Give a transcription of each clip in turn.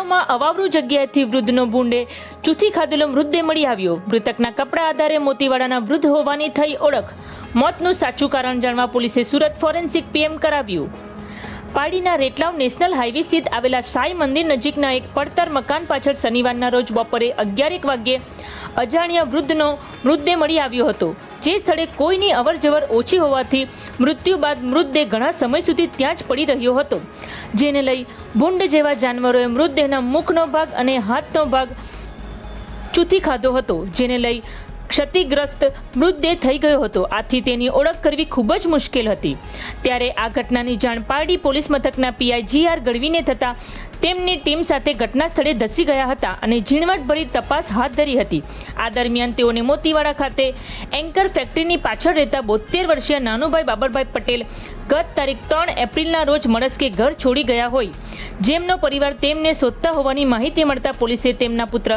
સુરતમાં અવાવરૂ જગ્યાએથી વૃદ્ધનો ભૂંડે ચૂથી ખાધેલો મૃતદેહ મળી આવ્યો. મૃતકના કપડા આધારે મોતીવાડાના વૃદ્ધ હોવાની થઈ ઓળખ. મોતનું સાચું કારણ જાણવા પોલીસે સુરત ફોરેન્સિક પીએમ કરાવ્યું. પાડીના રેટલાવ નેશનલ હાઈવે સ્થિત આવેલા સાંઈ મંદિર નજીકના એક પડતર મકાન પાછળ શનિવારના રોજ બપોરે અગિયારેક વાગ્યે અજાણ્યા વૃદ્ધનો મૃતદેહ મળી આવ્યો હતો. જે સ્થળે કોઈની અવરજવર ઓછી હોવાથી મૃત્યુ બાદ મૃતદેહ ઘણા સમય સુધી ત્યાં જ પડી રહ્યો હતો. જેને લઈ ભૂંડ જેવા જાનવરોએ મૃતદેહના મુખનો ભાગ અને હાથનો ભાગ ચૂથી ખાધો હતો. જેને લઈ ક્ષતિગ્રસ્ત મૃતદેહ થઈ ગયો હતો. આથી તેની ઓળખ કરવી ખૂબ જ મુશ્કેલ હતી. ત્યારે આ ઘટનાની જાણ પારડી પોલીસ મથકના પીઆઈ જી આર ગઢવીને થતાં તેમની ટીમ સાથે ઘટના સ્થળે ધસી ગયા હતા અને ઝીણવટભરી તપાસ હાથ ધરી હતી. આ દરમિયાન તેઓને મોતીવાડા ખાતે એન્કર ફેક્ટરીની પાછળ રહેતા બોતેર વર્ષીય નાનુભાઈ બાબરભાઈ પટેલ ગત તારીખ ત્રણ એપ્રિલના રોજ મળસ્કે ઘર છોડી ગયા હોય. જેમનો પરિવાર તેમને શોધતા હોવાની માહિતી મળતા પોલીસે તેમના પુત્ર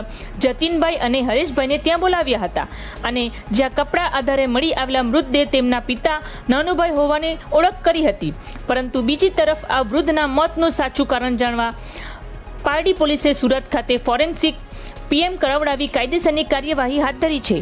જતીનભાઈ અને હરેશભાઈને ત્યાં બોલાવ્યા હતા. અને જ્યાં કપડાં આધારે મળી આવેલા મૃતદેહ તેમના પિતા નાનુભાઈ હોવાની ઓળખ કરી હતી. પરંતુ બીજી તરફ આ વૃદ્ધના મોતનું સાચું કારણ જાણવા પારડી પોલીસે સુરત ખાતે ફોરેન્સિક પીએમ કરાવડાવી કાયદેસરની કાર્યવાહી હાથ ધરી છે.